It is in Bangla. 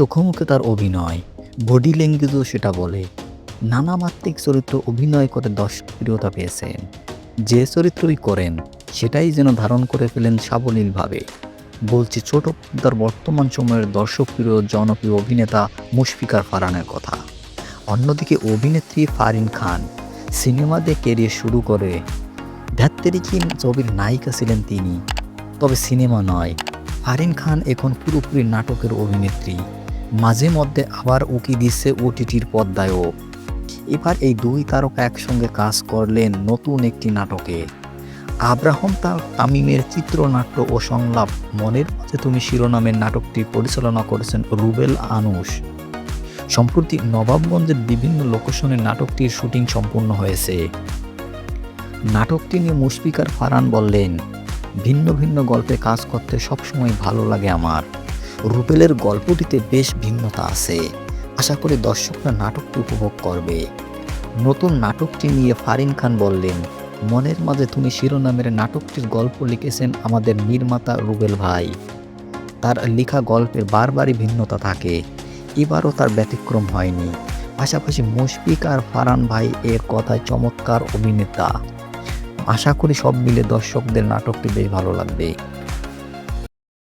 চোখমুখে তার অভিনয়। বডি ল্যাঙ্গুয়েজও সেটা বলে। নানা মাত্রিক চরিত্র অভিনয় করে দর্শকপ্রিয়তা পেয়েছেন যে চরিত্রই করেন, সেটাই যেন ধারণ করে ফেলেন সাবলীলভাবে। বলছি ছোট পর্দার বর্তমান সময়ের দর্শকপ্রিয় জনপ্রিয় অভিনেতা মুশফিকার ফারানের কথা। অন্যদিকে অভিনেত্রী ফারিন খান, সিনেমা দিয়ে কেরিয়ার শুরু করে ধ্যাত্তেরিকি ছবির নায়িকা ছিলেন তিনি। তবে সিনেমা নয়, ফারিন খান এখন পুরোপুরি নাটকের অভিনেত্রী। মাঝে মধ্যে আবার উকি দিচ্ছে ওটিটির পর্দায়ও এবার এই দুই তারকা একসঙ্গে কাজ করলেন নতুন একটি নাটকে। আব্রাহম তার তামিমের চিত্রনাট্য ও সংলাপ, মনের মাঝে তুমি শিরোনামের নাটকটি পরিচালনা করেছেন রুবেল আনুশ সম্প্রতি নবাবগঞ্জের বিভিন্ন লোকেশনে নাটকটির শুটিং সম্পূর্ণ হয়েছে। নাটকটি নিয়ে মুশফিকার ফারান বললেন, ভিন্ন ভিন্ন গল্পে কাজ করতে সবসময় ভালো লাগে আমার। রুবেলের গল্পটিতে বেশ ভিন্নতা আছে। আশা করি দর্শকরা নাটকটি উপভোগ করবে। নতুন নাটকটি নিয়ে ফারিন খান বললেন, মনের মাঝে তুমি শিরোনামের নাটকটির গল্প লিখেছেন আমাদের নির্মাতা রুবেল ভাই। তার লেখা গল্পের বারবারই ভিন্নতা থাকে। এবারও তার ব্যতিক্রম হয়নি। পাশাপাশি মুশফিক আর ফারান ভাই এর কথায় চমৎকার অভিনেতা। আশা করি সব মিলে দর্শকদের নাটকটি বেশ ভালো লাগবে।